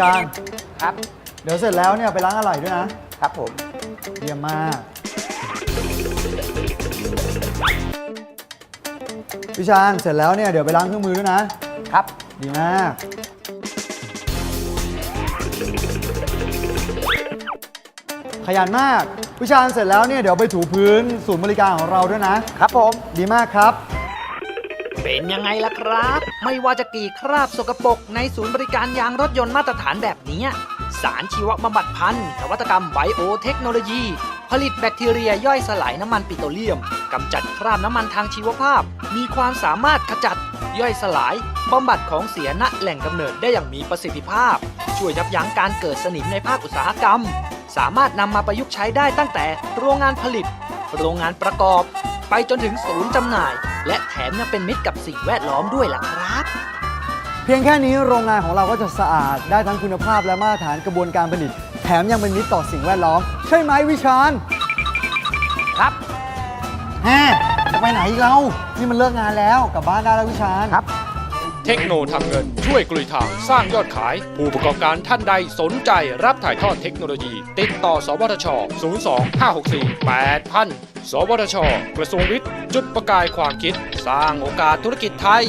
ชางครับเดี๋ยวเสร็จแล้วเนี่ยไปล้างอะไหล่ด้วยนะ ครับผม เยี่ยมมากพี่ชางเสร็จแล้วเนี่ยเดี๋ยวไปล้างเครื่องมือด้วยนะ ครับ ดีมาก ขยันมากพี่ชางเสร็จแล้วเนี่ยเดี๋ยวไปถูพื้นศูนย์บริการของเราด้วยนะ ครับผม ดีมากครับ เป็นยังไงล่ะครับ ไม่ว่าจะกี่คราบสกปรกในศูนย์บริการยางรถยนต์มาตรฐานแบบนี้ สารชีวบำบัดพันธุ์นวัตกรรมไบโอเทคโนโลยี ผลิตแบคทีเรียย่อยสลายน้ำมันปิโตรเลียมกำจัดคราบน้ำมันทางชีวภาพ มีความสามารถขจัด ย่อยสลายบำบัดของเสียณแหล่งกำเนิดได้อย่างมีประสิทธิภาพ ช่วยยับยั้งการเกิดสนิมในภาคอุตสาหกรรม สามารถนำมาประยุกต์ใช้ได้ตั้งแต่โรงงานผลิต โรงงานประกอบ ไปจนถึงศูนย์จำหน่าย และแถมยังเป็นมิตรกับสิ่งแวดล้อมด้วยล่ะครับ เพียงแค่นี้โรงงานของเราก็จะสะอาดได้ทั้งคุณภาพและมาตรฐานกระบวนการผลิต แถมยังเป็นมิตรต่อสิ่งแวดล้อม ใช่ไหมวิชาญครับแฮจะไปไหนอีกเรานี่มันเลิกงานแล้วกลับบ้านได้แล้ววิชาญครับ เทคโนทำเงิน ช่วยกลุยทางสร้างยอดขาย ผู้ประกอบการท่านใดสนใจรับถ่ายทอดเทคโนโลยี ติดต่อสวทช 02 564 8000 สวทช กระทรวงวิทย์ จุดประกายความคิด สร้างโอกาสธุรกิจไทย